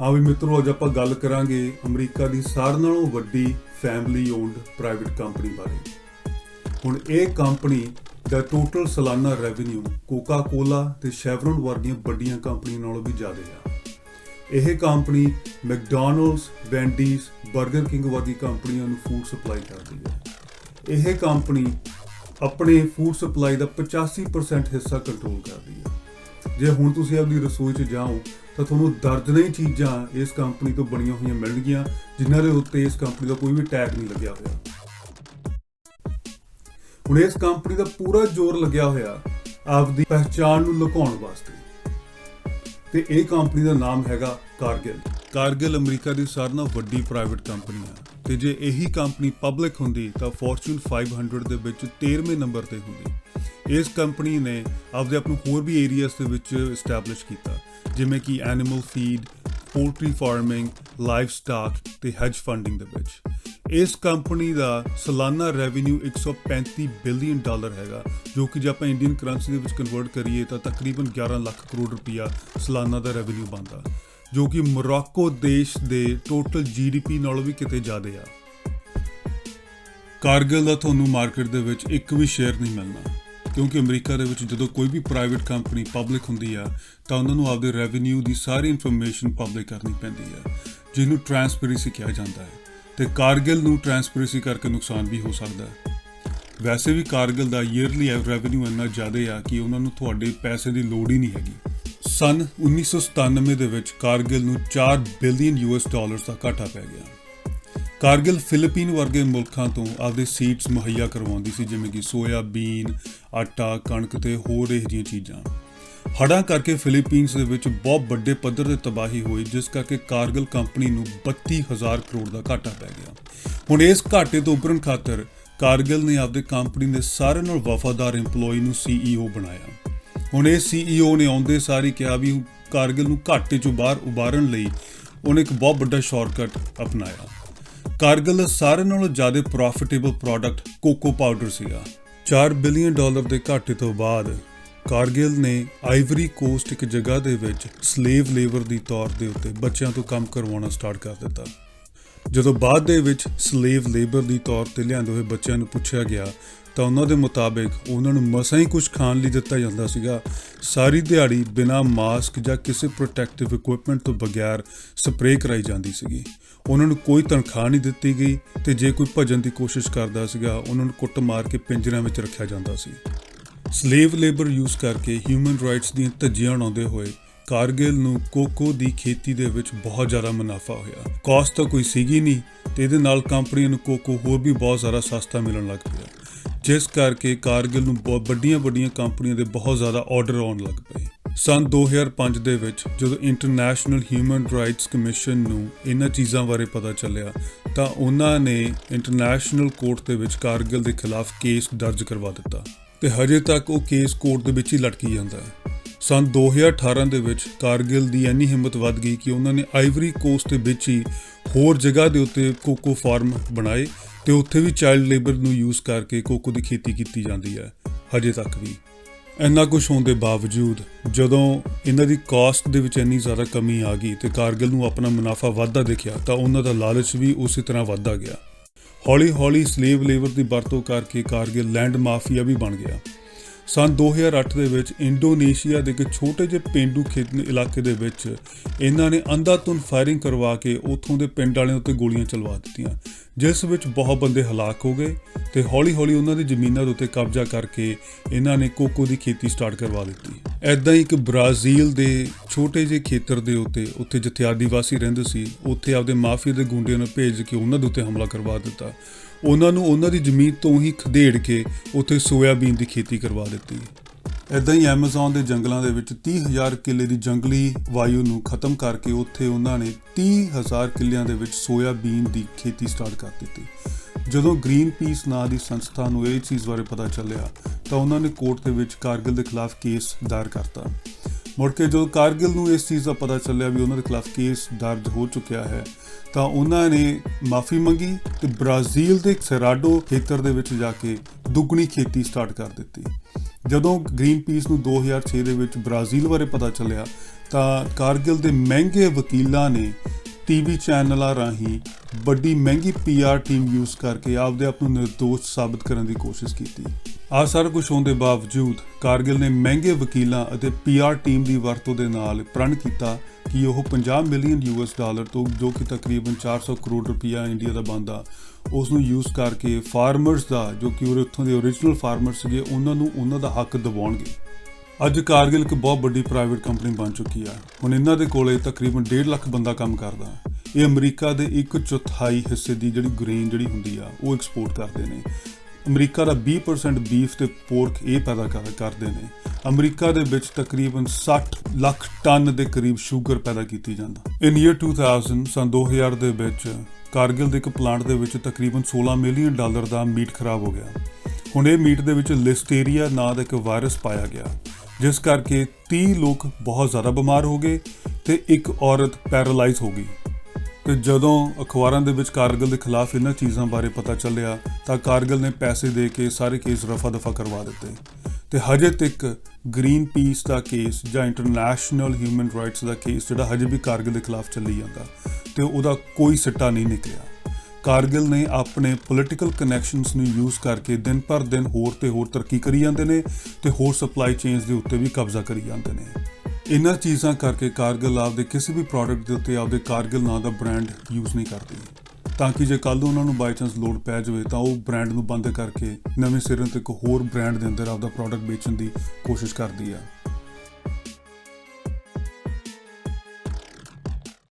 ਆ ਵੀ ਮਿੱਤਰੋ, ਅੱਜ ਆਪਾਂ ਗੱਲ ਕਰਾਂਗੇ ਅਮਰੀਕਾ ਦੀ ਸਾਰਿਆਂ ਨਾਲੋਂ ਵੱਡੀ ਫੈਮਿਲੀ ਓਨਡ ਪ੍ਰਾਈਵੇਟ ਕੰਪਨੀ ਬਾਰੇ। ਹੁਣ ਇਹ ਕੰਪਨੀ ਦਾ ਟੋਟਲ ਸਾਲਾਨਾ ਰੈਵਨਿਊ ਕੋਕਾ ਕੋਲਾ ਤੇ ਸ਼ੈਵਰਨ ਵਰਗੀਆਂ ਵੱਡੀਆਂ ਕੰਪਨੀਆਂ ਨਾਲੋਂ ਵੀ ਜ਼ਿਆਦਾ ਆ। ਇਹ ਕੰਪਨੀ ਮੈਕਡੋਨਲਡਸ ਵੈਂਡੀਜ਼ 버ਗਰ ਕਿੰਗ ਵਰਗੀ ਕੰਪਨੀਆਂ ਨੂੰ ਫੂਡ ਸਪਲਾਈ ਕਰਦੀ ਹੈ। ਇਹ ਕੰਪਨੀ ਆਪਣੇ ਫੂਡ ਸਪਲਾਈ ਦਾ 85% ਹਿੱਸਾ ਕੰਟਰੋਲ ਕਰਦੀ ਹੈ। ਜੇ ਹੁਣ ਤੁਸੀਂ ਆਪਣੀ ਰਸੋਈ 'ਚ ਜਾਓ, ਤਾਂ ਤੁਹਾਨੂੰ ਦਰਜਨਾਂ ਹੀ ਚੀਜ਼ਾਂ ਇਸ ਕੰਪਨੀ ਤੋਂ ਬਣੀਆਂ ਹੋਈਆਂ ਮਿਲਣਗੀਆਂ, ਜਿਨ੍ਹਾਂ ਦੇ ਉੱਤੇ ਇਸ ਕੰਪਨੀ ਦਾ ਕੋਈ ਵੀ ਟੈਗ ਨਹੀਂ ਲੱਗਿਆ ਹੋਇਆ। ਹੁਣ ਇਸ ਕੰਪਨੀ ਦਾ ਪੂਰਾ ਜ਼ੋਰ ਲੱਗਿਆ ਹੋਇਆ ਆਪਦੀ ਪਹਿਚਾਣ ਨੂੰ ਲੁਕਾਉਣ ਵਾਸਤੇ। ਤੇ ਇਹ ਕੰਪਨੀ ਦਾ ਨਾਮ ਹੈਗਾ ਕਾਰਗਿਲ। ਕਾਰਗਿਲ ਅਮਰੀਕਾ ਦੀ ਸਾਰਿਆਂ ਨਾਲੋਂ ਵੱਡੀ ਪ੍ਰਾਈਵੇਟ ਕੰਪਨੀ ਹੈ ਤੇ ਜੇ ਇਹੀ ਕੰਪਨੀ ਪਬਲਿਕ ਹੁੰਦੀ, ਤਾਂ ਫੋਰਚੂਨ 500 ਦੇ ਵਿੱਚ 13ਵੇਂ ਨੰਬਰ ਤੇ ਹੁੰਦੀ। ਇਸ ਕੰਪਨੀ ਨੇ ਆਪਦੇ ਆਪ ਨੂੰ ਹੋਰ ਵੀ ਏਰੀਆਜ਼ ਦੇ ਵਿੱਚ ਐਸਟੈਬਲਿਸ਼ ਕੀਤਾ, ਜਿਵੇਂ ਕਿ animal feed poultry farming livestock ਤੇ ਹੈਜ ਫੰਡਿੰਗ ਦੇ ਵਿੱਚ। ਇਸ ਕੰਪਨੀ ਦਾ ਸਾਲਾਨਾ ਰੈਵਨਿਊ 135 ਬਿਲੀਅਨ ਡਾਲਰ ਹੈਗਾ, ਜੋ ਕਿ ਜੇ ਆਪਾਂ ਇੰਡੀਅਨ ਕਰੰਸੀ ਦੇ ਵਿੱਚ ਕਨਵਰਟ ਕਰੀਏ ਤਾਂ ਤਕਰੀਬਨ 11 ਲੱਖ ਕਰੋੜ ਰੁਪਇਆ ਸਾਲਾਨਾ ਦਾ ਰੈਵਨਿਊ ਬਣਦਾ, ਜੋ ਕਿ ਮੋਰਾਕੋ ਦੇਸ਼ ਦੇ ਟੋਟਲ ਜੀਡੀਪੀ ਨਾਲੋਂ ਵੀ ਕਿਤੇ ਜ਼ਿਆਦਾ ਆ। ਕਾਰਗਿਲ ਦਾ ਤੁਹਾਨੂੰ ਮਾਰਕੀਟ ਦੇ ਵਿੱਚ ਇੱਕ ਵੀ ਸ਼ੇਅਰ ਨਹੀਂ ਮਿਲਣਾ। ਕਿਉਂਕਿ ਅਮਰੀਕਾ ਦੇ ਵਿੱਚ ਜਦੋਂ ਕੋਈ ਵੀ ਪ੍ਰਾਈਵੇਟ ਕੰਪਨੀ ਪਬਲਿਕ ਹੁੰਦੀ ਆ, ਤਾਂ ਉਹਨਾਂ ਨੂੰ ਆਪਦੇ ਰੈਵਨਿਊ ਦੀ ਸਾਰੀ ਇਨਫੋਰਮੇਸ਼ਨ ਪਬਲਿਕ ਕਰਨੀ ਪੈਂਦੀ ਆ, ਜਿਹਨੂੰ ਟ੍ਰਾਂਸਪੇਰੈਂਸੀ ਕਿਹਾ ਜਾਂਦਾ ਹੈ। ਤੇ ਕਾਰਗਿਲ ਨੂੰ ਟ੍ਰਾਂਸਪੇਰੈਂਸੀ ਕਰਕੇ ਨੁਕਸਾਨ ਵੀ ਹੋ ਸਕਦਾ ਹੈ। ਵੈਸੇ ਵੀ ਕਾਰਗਿਲ ਦਾ ਈਅਰਲੀ ਰੈਵਨਿਊ ਇੰਨਾ ਜ਼ਿਆਦਾ ਆ ਕਿ ਉਹਨਾਂ ਨੂੰ ਤੁਹਾਡੇ ਪੈਸੇ ਦੀ ਲੋੜ ਹੀ ਨਹੀਂ ਹੈਗੀ। ਸਨ 1997 ਦੇ ਵਿੱਚ ਕਾਰਗਿਲ ਨੂੰ 4 ਬਿਲੀਅਨ ਯੂਐਸ ਡਾਲਰਸ ਦਾ ਘਾਟਾ ਪੈ ਗਿਆ। ਕਾਰਗਿਲ ਫਿਲੀਪੀਨ ਵਰਗੇ ਮੁਲਕਾਂ ਤੋਂ ਆਪਦੇ ਸੀਡਸ ਮੁਹੱਈਆ ਕਰਵਾਉਂਦੀ ਸੀ, ਜਿਵੇਂ ਕਿ ਸੋਇਆ ਬੀਨ ਆਟਾ, ਕਣਕ ਤੇ ਹੋਰ ਇਹ ਜਿਹੀਆਂ ਚੀਜ਼ਾਂ। ਹੜ੍ਹਾਂ ਕਰਕੇ ਫਿਲੀਪੀਨਸ ਦੇ ਵਿੱਚ ਬਹੁਤ ਵੱਡੇ ਪੱਧਰ ਤੇ ਤਬਾਹੀ ਹੋਈ, ਜਿਸ ਕਰਕੇ ਕਾਰਗਿਲ ਕੰਪਨੀ ਨੂੰ 32000 ਕਰੋੜ ਦਾ ਘਾਟਾ ਪੈ ਗਿਆ। ਹੁਣ ਇਸ ਘਾਟੇ ਤੋਂ ਉੱਭਰਨ ਖਾਤਰ ਕਾਰਗਿਲ ਨੇ ਆਪਦੇ ਕੰਪਨੀ ਦੇ ਸਾਰਿਆਂ ਨਾਲ ਵਫਾਦਾਰ EMPLOYE ਨੂੰ CEO ਬਣਾਇਆ। ਹੁਣ ਇਹ CEO ਨੇ ਆਉਂਦੇ ਸਾਰੀ ਕਿਹਾ ਵੀ ਕਾਰਗਿਲ ਨੂੰ ਘਾਟੇ ਚੋਂ ਬਾਹਰ ਉਬਾਰਨ ਲਈ ਉਹਨੇ ਇੱਕ ਬਹੁਤ ਵੱਡਾ ਸ਼ਾਰਟਕਟ ਅਪਣਾਇਆ। ਕਾਰਗਿਲ ਸਾਰਿਆਂ ਨਾਲੋਂ ਜ਼ਿਆਦਾ ਪ੍ਰੋਫਿਟੇਬਲ ਪ੍ਰੋਡਕਟ ਕੋਕੋ ਪਾਊਡਰ ਸੀਗਾ। 4 ਬਿਲੀਅਨ ਡਾਲਰ ਦੇ ਘਾਟੇ ਤੋਂ ਬਾਅਦ ਕਾਰਗਿਲ ਨੇ ਆਈਵਰੀ ਕੋਸਟ ਇੱਕ ਜਗ੍ਹਾ ਦੇ ਵਿੱਚ ਸਲੇਵ ਲੇਬਰ ਦੀ ਤੌਰ ਦੇ ਉੱਤੇ ਬੱਚਿਆਂ ਤੋਂ ਕੰਮ ਕਰਵਾਉਣਾ ਸਟਾਰਟ ਕਰ ਦਿੱਤਾ। ਜਦੋਂ ਬਾਅਦ ਦੇ ਵਿੱਚ ਸਲੇਵ ਲੇਬਰ ਦੀ ਤੌਰ ਤੇ ਲਿਆਂਦੇ ਹੋਏ ਬੱਚਿਆਂ ਨੂੰ ਪੁੱਛਿਆ ਗਿਆ, ਤਾਂ ਉਹਨਾਂ ਦੇ ਮੁਤਾਬਿਕ ਉਹਨਾਂ ਨੂੰ ਮਸਾਂ ਹੀ ਕੁਝ ਖਾਣ ਲਈ ਦਿੱਤਾ ਜਾਂਦਾ ਸੀਗਾ। ਸਾਰੀ ਦਿਹਾੜੀ ਬਿਨਾਂ ਮਾਸਕ ਜਾਂ ਕਿਸੇ ਪ੍ਰੋਟੈਕਟਿਵ ਇਕਵਿਪਮੈਂਟ ਤੋਂ ਬਗੈਰ ਸਪਰੇਅ ਕਰਾਈ ਜਾਂਦੀ ਸੀਗੀ। ਉਹਨਾਂ ਨੂੰ ਕੋਈ ਤਨਖਾਹ ਨਹੀਂ ਦਿੱਤੀ ਗਈ ਤੇ ਜੇ ਕੋਈ ਭਜਨ ਦੀ ਕੋਸ਼ਿਸ਼ ਕਰਦਾ ਸੀਗਾ, ਉਹਨਾਂ ਨੂੰ ਕੁੱਟ ਮਾਰ ਕੇ ਪਿੰਜਰਿਆਂ ਵਿੱਚ ਰੱਖਿਆ ਜਾਂਦਾ ਸੀ। ਸਲੇਵ ਲੇਬਰ ਯੂਜ਼ ਕਰਕੇ ਹਿਊਮਨ ਰਾਈਟਸ ਦੀਆਂ ਧੱਜੀਆਂ ਉਡਾਉਂਦੇ ਹੋਏ ਕਾਰਗਿਲ ਨੂੰ ਕੋਕੋ ਦੀ ਖੇਤੀ ਦੇ ਵਿੱਚ ਬਹੁਤ ਜ਼ਿਆਦਾ ਮੁਨਾਫਾ ਹੋਇਆ। ਕਾਸਟ ਤਾਂ ਕੋਈ ਸੀਗੀ ਨਹੀਂ ਤੇ ਇਹਦੇ ਨਾਲ ਕੰਪਨੀਆਂ ਨੂੰ ਕੋਕੋ ਹੋਰ ਵੀ ਬਹੁਤ ਜ਼ਿਆਦਾ ਸਸਤਾ ਮਿਲਣ ਲੱਗ ਪਿਆ। ਜਿਸ ਕਰਕੇ ਕਾਰਗਿਲ ਨੂੰ ਬਹੁਤ ਵੱਡੀਆਂ ਵੱਡੀਆਂ ਕੰਪਨੀਆਂ ਦੇ ਬਹੁਤ ਜ਼ਿਆਦਾ ਆਰਡਰ ਆਉਣ ਲੱਗ ਪਏ। ਸਨ 2005 ਦੇ ਵਿੱਚ ਜਦੋਂ ਇੰਟਰਨੈਸ਼ਨਲ ਹਿਊਮਨ ਰਾਈਟਸ ਕਮਿਸ਼ਨ ਨੂੰ ਇਹਨਾਂ ਚੀਜ਼ਾਂ ਬਾਰੇ ਪਤਾ ਚੱਲਿਆ, ਤਾਂ ਉਹਨਾਂ ਨੇ ਇੰਟਰਨੈਸ਼ਨਲ ਕੋਰਟ ਦੇ ਵਿੱਚ ਕਾਰਗਿਲ ਦੇ ਖਿਲਾਫ ਕੇਸ ਦਰਜ ਕਰਵਾ ਦਿੱਤਾ। ਤੇ ਹਜੇ ਤੱਕ ਉਹ ਕੇਸ ਕੋਰਟ ਦੇ ਵਿੱਚ ਹੀ ਲਟਕੀ ਜਾਂਦਾ ਹੈ। ਸਨ 2018 ਦੇ ਵਿੱਚ ਕਾਰਗਿਲ ਦੀ ਇੰਨੀ ਹਿੰਮਤ ਵੱਧ ਗਈ ਕਿ ਉਹਨਾਂ ਨੇ ਆਈਵਰੀ ਕੋਸਟ ਦੇ ਵਿੱਚ ਹੀ ਹੋਰ ਜਗ੍ਹਾ ਦੇ ਉੱਤੇ ਕੋਕੋ ਫਾਰਮ ਬਣਾਏ ਤੇ ਉੱਥੇ ਵੀ ਚਾਈਲਡ ਲੇਬਰ ਨੂੰ ਯੂਜ਼ ਕਰਕੇ ਕੋਕੋ ਦੀ ਖੇਤੀ ਕੀਤੀ ਜਾਂਦੀ ਹੈ, ਹਜੇ ਤੱਕ ਵੀ। ਇੰਨਾ ਕੁਝ ਹੋਣ ਦੇ ਬਾਵਜੂਦ ਜਦੋਂ ਇਹਨਾਂ ਦੀ ਕਾਸਟ ਦੇ ਵਿੱਚ ਇੰਨੀ ਜ਼ਿਆਦਾ ਕਮੀ ਆ ਗਈ ਤੇ ਕਾਰਗਿਲ ਨੂੰ ਆਪਣਾ ਮੁਨਾਫਾ ਵੱਧਦਾ ਦਿਖਿਆ ਤਾਂ ਉਹਨਾਂ ਦਾ ਲਾਲਚ ਵੀ ਉਸੇ ਤਰ੍ਹਾਂ ਵੱਧਦਾ ਗਿਆ। ਹੌਲੀ-ਹੌਲੀ ਸਲੇਵ ਲੇਬਰ ਦੀ ਵਰਤੋਂ ਕਰਕੇ ਕਾਰਗਿਲ ਲੈਂਡ ਮਾਫੀਆ ਵੀ ਬਣ ਗਿਆ। ਸਨ 2008 ਦੇ ਵਿੱਚ ਇੰਡੋਨੇਸ਼ੀਆ ਦੇ ਇੱਕ ਛੋਟੇ ਜਿਹੇ ਪਿੰਡੂ ਖੇਤ ਇਲਾਕੇ ਦੇ ਵਿੱਚ ਇਹਨਾਂ ਨੇ ਅੰਧਾਧੁੰਦ ਫਾਇਰਿੰਗ ਕਰਵਾ ਕੇ ਉੱਥੋਂ ਦੇ ਪਿੰਡ ਵਾਲਿਆਂ ਉੱਤੇ ਗੋਲੀਆਂ ਚਲਵਾ ਦਿੱਤੀਆਂ। ਜਿਸ ਵਿੱਚ ਬਹੁਤ ਬੰਦੇ ਹਲਾਕ ਹੋ ਗਏ ਤੇ ਹੌਲੀ-ਹੌਲੀ ਉਹਨਾਂ ਦੀ ਜ਼ਮੀਨਾਂ ਦੇ ਉੱਤੇ ਕਬਜ਼ਾ ਕਰਕੇ ਇਹਨਾਂ ਨੇ ਕੋਕੋ ਦੀ ਖੇਤੀ ਸਟਾਰਟ ਕਰਵਾ ਦਿੱਤੀ। ਐਦਾਂ ਹੀ ਇੱਕ ਬ੍ਰਾਜ਼ੀਲ ਦੇ ਛੋਟੇ ਜਿਹੇ ਖੇਤਰ ਦੇ ਉੱਤੇ, ਉੱਥੇ ਜਿੱਥੇ ਆਦੀਵਾਸੀ ਰਹਿੰਦੇ ਸੀ, ਉੱਥੇ ਆਪਦੇ ਮਾਫੀਆ ਦੇ ਗੁੰਡਿਆਂ ਨੂੰ ਭੇਜ ਕੇ ਉਹਨਾਂ ਦੇ ਉੱਤੇ ਹਮਲਾ ਕਰਵਾ ਦਿੱਤਾ। ਉਹਨਾਂ ਨੂੰ ਉਹਨਾਂ ਦੀ ਜ਼ਮੀਨ ਤੋਂ ਹੀ ਖਦੇੜ ਕੇ ਉੱਥੇ ਸੋਇਆਬੀਨ ਦੀ ਖੇਤੀ ਕਰਵਾ ਦਿੱਤੀ। ਇਦਾਂ ਹੀ ਐਮਾਜ਼ਨ ਦੇ ਜੰਗਲਾਂ ਦੇ ਵਿੱਚ 30000 ਕਿੱਲੇ ਦੀ ਜੰਗਲੀ ਵਾਯੂ ਨੂੰ ਖਤਮ ਕਰਕੇ ਉੱਥੇ ਉਹਨਾਂ ਨੇ 30000 ਕਿੱਲਿਆਂ ਦੇ ਵਿੱਚ ਸੋਇਆਬੀਨ ਦੀ ਖੇਤੀ ਸਟਾਰਟ ਕਰ ਦਿੱਤੀ। ਜਦੋਂ ਗ੍ਰੀਨ ਪੀਸ ਨਾਂ ਦੀ ਸੰਸਥਾ ਨੂੰ ਇਹ ਚੀਜ਼ ਬਾਰੇ ਪਤਾ ਚੱਲਿਆ, ਤਾਂ ਉਹਨਾਂ ਨੇ ਕੋਰਟ ਦੇ ਵਿੱਚ ਕਾਰਗਿਲ ਦੇ ਖਿਲਾਫ ਕੇਸ ਦਾਇਰ ਕਰਤਾ। ਮੁੜ ਕੇ ਜਦੋਂ ਕਾਰਗਿਲ ਨੂੰ ਇਸ ਚੀਜ਼ ਦਾ ਪਤਾ ਚੱਲਿਆ ਵੀ ਉਹਨਾਂ ਦੇ ਖਿਲਾਫ ਕੇਸ ਦਰਜ ਹੋ ਚੁੱਕਿਆ ਹੈ, ਤਾਂ ਉਹਨਾਂ ਨੇ ਮਾਫੀ ਮੰਗੀ ਤੇ ਬ੍ਰਾਜ਼ੀਲ ਦੇ ਸੈਰਾਡੋ ਖੇਤਰ ਦੇ ਵਿੱਚ ਜਾ ਕੇ ਦੁੱਗਣੀ ਖੇਤੀ ਸਟਾਰਟ ਕਰ ਦਿੱਤੀ। ਜਦੋਂ ਗ੍ਰੀਨ ਪੀਸ ਨੂੰ 2006 ਦੇ ਵਿੱਚ ਬ੍ਰਾਜ਼ੀਲ ਬਾਰੇ ਪਤਾ ਚੱਲਿਆ, ਤਾਂ ਕਾਰਗਿਲ ਦੇ ਮਹਿੰਗੇ ਵਕੀਲਾਂ ਨੇ ਟੀਵੀ ਚੈਨਲਾਂ ਰਾਹੀਂ ਵੱਡੀ ਮਹਿੰਗੀ ਪੀਆਰ ਟੀਮ ਯੂਜ਼ ਕਰਕੇ ਆਪਦੇ ਆਪ ਨੂੰ ਨਿਰਦੋਸ਼ ਸਾਬਤ ਕਰਨ ਦੀ ਕੋਸ਼ਿਸ਼ ਕੀਤੀ। ਆ ਸਾਰਾ ਕੁਝ ਹੋਣ ਦੇ ਬਾਵਜੂਦ ਕਾਰਗਿਲ ਨੇ ਮਹਿੰਗੇ ਵਕੀਲਾਂ ਅਤੇ ਪੀਆਰ ਟੀਮ ਦੀ ਵਰਤੋਂ ਦੇ ਨਾਲ ਪ੍ਰਣ ਕੀਤਾ ਕਿ ਉਹ 50 ਮਿਲੀਅਨ ਯੂਐਸ ਡਾਲਰ ਤੋਂ, ਜੋ ਕਿ ਤਕਰੀਬਨ 400 ਕਰੋੜ ਰੁਪਇਆ ਇੰਡੀਆ ਦਾ ਬਣਦਾ ਉਸ ਨੂੰ ਯੂਜ਼ ਕਰਕੇ ਫਾਰਮਰਸ ਦਾ, ਜੋ ਕਿ ਉਹ ਉੱਥੋਂ ਦੇ ਓਰੀਜਨਲ ਫਾਰਮਰ ਸੀਗੇ, ਉਹਨਾਂ ਨੂੰ ਉਹਨਾਂ ਦਾ ਹੱਕ ਦਿਵਾਉਣਗੇ। ਅੱਜ ਕਾਰਗਿਲ ਇੱਕ ਬਹੁਤ ਵੱਡੀ ਪ੍ਰਾਈਵੇਟ ਕੰਪਨੀ ਬਣ ਚੁੱਕੀ ਆ। ਹੁਣ ਇਹਨਾਂ ਦੇ ਕੋਲੇ ਤਕਰੀਬਨ 1.5 ਲੱਖ ਬੰਦਾ ਕੰਮ ਕਰਦਾ। ਇਹ ਅਮਰੀਕਾ ਦੇ ਇੱਕ ਚੌਥਾਈ ਹਿੱਸੇ ਦੀ ਜਿਹੜੀ ਗ੍ਰੇਨ ਜਿਹੜੀ ਹੁੰਦੀ ਆ, ਉਹ ਐਕਸਪੋਰਟ ਕਰਦੇ ਨੇ। ਅਮਰੀਕਾ ਦਾ 20% ਬੀਫ ਤੇ ਪੋਰਕ ਇਹ ਪੈਦਾ ਕਰ- ਕਰਦੇ ਨੇ। ਅਮਰੀਕਾ ਦੇ ਵਿੱਚ ਤਕਰੀਬਨ 60 ਲੱਖ ਟਨ ਦੇ ਕਰੀਬ ਸ਼ੂਗਰ ਪੈਦਾ ਕੀਤੀ ਜਾਂਦਾ। ਇਨ ਈਅਰ 2000 ਸਨ 2000 ਦੇ ਵਿੱਚ ਕਾਰਗਿਲ ਦੇ ਇੱਕ ਪਲਾਂਟ ਦੇ ਵਿੱਚ ਤਕਰੀਬਨ 16 ਮਿਲੀਅਨ ਡਾਲਰ ਦਾ ਮੀਟ ਖਰਾਬ ਹੋ ਗਿਆ। ਹੁਣ ਇਹ ਮੀਟ ਦੇ ਵਿੱਚ ਲਿਸਟੇਰੀਆ ਨਾਂ ਦਾ ਇੱਕ ਵਾਇਰਸ ਪਾਇਆ ਗਿਆ, ਜਿਸ ਕਰਕੇ 30 ਲੋਕ ਬਹੁਤ ਜ਼ਿਆਦਾ ਬਿਮਾਰ ਹੋ ਗਏ ਤੇ ਇੱਕ ਔਰਤ ਪੈਰਾਲਾਈਜ਼ ਹੋ ਗਈ। ਤੇ ਜਦੋਂ ਅਖਬਾਰਾਂ ਦੇ ਵਿੱਚ ਕਾਰਗਿਲ ਦੇ ਖਿਲਾਫ ਇਹਨਾਂ ਚੀਜ਼ਾਂ ਬਾਰੇ ਪਤਾ ਚੱਲਿਆ, ਤਾਂ ਕਾਰਗਿਲ ਨੇ ਪੈਸੇ ਦੇ ਕੇ ਸਾਰੇ ਕੇਸ ਰਫਾ ਦਫਾ ਕਰਵਾ ਦਿੱਤੇ। ਤੇ ਹਜੇ ਤੱਕ ਗ੍ਰੀਨ ਪੀਸ ਦਾ ਕੇਸ ਜਾਂ ਇੰਟਰਨੈਸ਼ਨਲ ਹਿਊਮਨ ਰਾਈਟਸ ਦਾ ਕੇਸ ਜਿਹੜਾ ਹਜੇ ਵੀ ਕਾਰਗਿਲ ਦੇ ਖਿਲਾਫ ਚੱਲੀ ਜਾਂਦਾ, ਤੇ ਉਹਦਾ ਕੋਈ ਸਿੱਟਾ ਨਹੀਂ ਨਿਕਲਿਆ। ਕਾਰਗਿਲ ਨੇ ਆਪਣੇ ਪੋਲਿਟੀਕਲ ਕਨੈਕਸ਼ਨਸ ਨੂੰ ਯੂਜ਼ ਕਰਕੇ ਦਿਨ ਪਰ ਦਿਨ ਹੋਰ ਤੇ ਹੋਰ ਤਰੱਕੀ ਕਰੀ ਜਾਂਦੇ ਨੇ ਤੇ ਹੋਰ ਸਪਲਾਈ ਚੇਨਸ ਦੇ ਉੱਤੇ ਵੀ ਕਬਜ਼ਾ ਕਰੀ ਜਾਂਦੇ ਨੇ। ਇਹਨਾਂ ਚੀਜ਼ਾਂ ਕਰਕੇ ਕਾਰਗਿਲ ਆਪਦੇ ਕਿਸੇ ਵੀ ਪ੍ਰੋਡਕਟ ਦੇ ਉੱਤੇ ਆਪਦੇ ਕਾਰਗਿਲ ਨਾਂ ਦਾ ਬ੍ਰਾਂਡ ਯੂਜ਼ ਨਹੀਂ ਕਰਦੀ। ਤਾਂ ਕਿ ਜੇ ਕੱਲ ਨੂੰ ਉਹਨਾਂ ਨੂੰ ਬਾਈ ਚਾਂਸ ਲੋਡ ਪੈ ਜਾਵੇ, ਤਾਂ ਉਹ ਬ੍ਰਾਂਡ ਨੂੰ ਬੰਦ ਕਰਕੇ ਨਵੇਂ ਸਿਰੇ ਤੋਂ ਇੱਕ ਹੋਰ ਬ੍ਰਾਂਡ ਦੇ ਅੰਦਰ ਆਪਦਾ ਪ੍ਰੋਡਕਟ ਵੇਚਣ ਦੀ ਕੋਸ਼ਿਸ਼ ਕਰਦੀ ਆ।